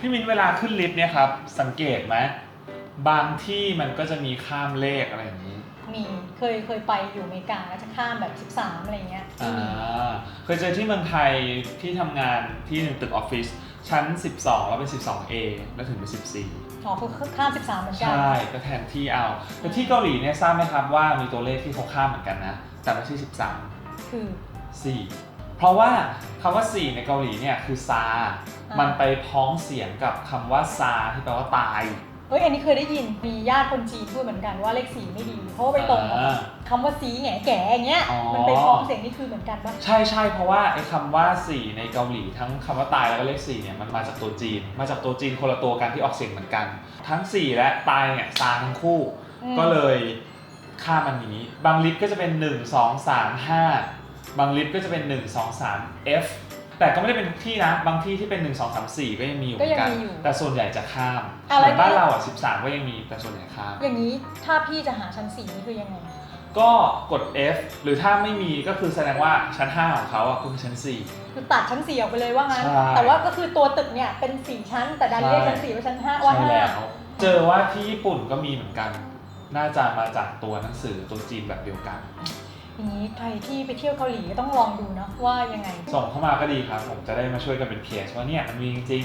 พี่มินเวลาขึ้นลิฟต์เนี่ยครับ สังเกตไหมบางที่มันก็จะมีข้ามเลขอะไรอย่างนี้มีเคยเคยไปอยู่อเมริกาแล้วจะข้ามแบบ 13 อะไรเงี้ยอ่าเคยเจอที่เมืองไทยที่ทำงานที่หนึ่งตึกออฟฟิศชั้น 12 แล้วเป็น 12A แล้วถึงเป็น 14อ๋อคือข้าม 13 เหมือนกัน ใช่ ก็แทนที่เอาแต่ที่เกาหลีเนี่ยทราบไหมครับว่ามีตัวเลขที่เขาข้ามเหมือนกันนะ แต่ไม่ใช่ 13 คือ 4 เพราะว่าคำว่า4ในเกาหลีเนี่ยคือซาอ่ามัมันไปพ้องเสียงกับคำว่าซาที่แปลว่าตาย เฮ้ยอันนี้เคยได้ยินมีญาติคนจีนพูดเหมือนกันว่าเลขสีไม่ดี เพราะว่าไปตรงกับอ่าคำว่าสีแง่แก่อย่างเงี้ยอ๋อ มันไปพ้องเสียงนี่คือเหมือนกันปะใช่ใช่เพราะว่าไอ้คำว่า4ในเกาหลีทั้งคำว่าตายแล้วก็เลข4เนี่ยมันมาจากตัวจีน มาจากตัวจีนคนละตัวกันที่ออกเสียงเหมือนกัน ทั้ง4และตายเนี่ยซาทั้งคู่ อืมก็เลยค่ามันนี้ บางลิฟต์ก็จะเป็น 1 2 3 5 บางลิฟต์ก็จะเป็น 1 2 3 F แต่ก็ไม่ได้เป็นทุกที่นะ บางที่ที่เป็น 1 2 3 4 ก็ยังมีอยู่เหมือนกัน ก็ยังมีอยู่แต่ส่วนใหญ่จะข้ามอะเหไร มือนบ้านเราอะ 13 ก็ยังมีแต่ส่วนใหญ่ข้าม อย่างนี้ถ้าพี่จะหาชั้นสีนี่คือยังไง ก็กด F หรือถ้าไม่มีก็คือแสดงว่าชั้น 5 ของเขาอะคือชั้น4คือตัดชั้นสี่ออกไปเลยว่างั้น ใช่ แต่ว่าก็คือตัวตึกเนี่ยเป็นสี่ชั้น แต่ดันเรียกใช่ชั้นสี่ว่าชั้นห้าว่าใช่ห้า แล้ว เจอว่าที่ญี่ปุ่นก็มีเหมือนกัน น่าจะมาจากตัวหนังสือตัวจีนแบบเดียวกัน อย่างนี้ใครที่ไปเที่ยวเกาหลีก็ต้องลองดูเนาะว่ายังไง ส่งเข้ามาก็ดีครับ ผมจะได้มาช่วยกันเป็นเคสว่าเนี่ยมันมีจริง